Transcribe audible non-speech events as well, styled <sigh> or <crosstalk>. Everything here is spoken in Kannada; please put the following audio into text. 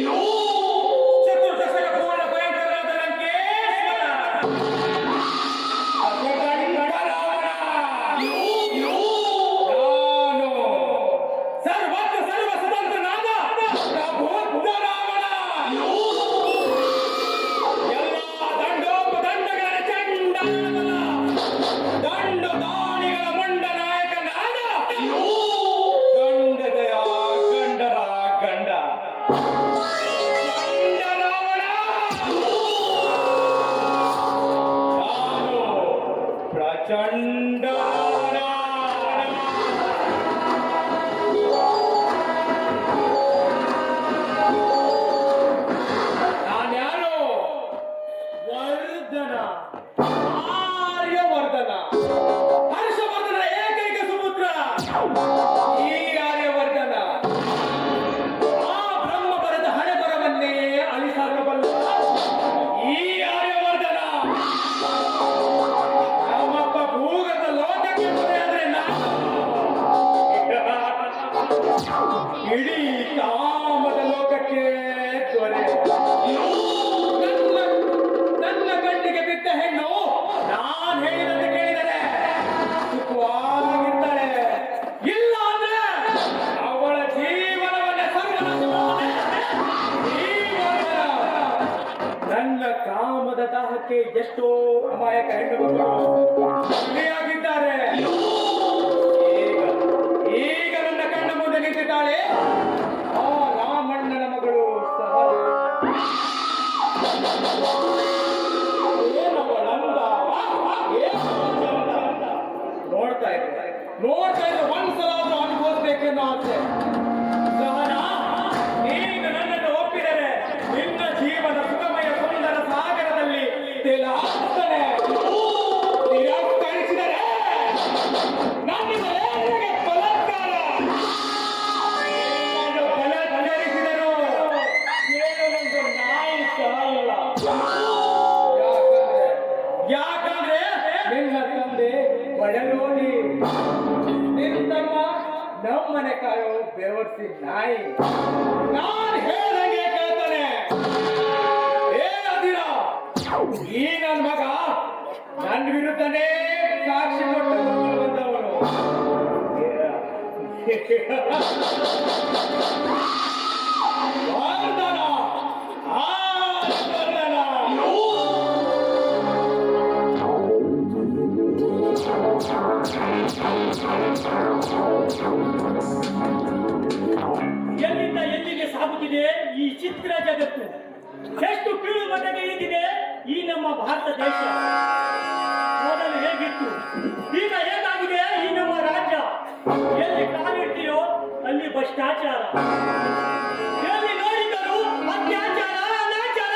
よ ಚಂಡ ಕಾಮದ ದಾಹಕ್ಕೆ ಎಷ್ಟೋ ಅಮಾಯಕ ಹೆಣ್ಣು ಈಗ ನನ್ನ ಕಣ್ಣ ಮುಂದೆ ನಿಂತಿದ್ದಾಳೆ. ಆ ರಾಮಣ್ಣನ ಮಗಳು ಚಂದ? ನೋಡ್ತಾ ಇದ್ದಾರೆ ನೋಡ್ತಾ ಬಡಲೋಡಿ ನಿಂತಮ್ಮ ನಮ್ಮನೆ ಕಾಯೋ ಬೆವರ್ಸಿ ನಾಯಿ. ನಾನು ಹೇಳಂಗೆ ಕೇಳ್ತಾನೆ. ಏ ಅದಿರ, ಈ ನನ್ನ ಮಗ ನನ್ನ ವಿರುದ್ಧನೇ ಸಾಕ್ಷಿ ಕೊಟ್ಟು ಬಂದವನು. <laughs> ವರ್ಧನ ಸಾಗುತ್ತಿದೆ ಈ ಚಿತ್ರ ಜಗತ್ತು. ಎಷ್ಟು ಕೀಳು ಮಟ್ಟಕ್ಕೆ ಇಳಿದಿದೆ ಈ ನಮ್ಮ ಭಾರತ ದೇಶ. ಮೊದಲು ಹೇಗಿತ್ತು? ಈಗ ಹೇಗಾಗಿದೆ, ಈ ನಮ್ಮ ರಾಜ್ಯ? ಎಲ್ಲಿ ಕಾಲಿಡ್ತೀಯೋ ಅಲ್ಲಿ ಭ್ರಷ್ಟಾಚಾರ. ಎಲ್ಲಿ ನೋಡಿದರೂ ಅತ್ಯಾಚಾರ, ಅನಾಚಾರ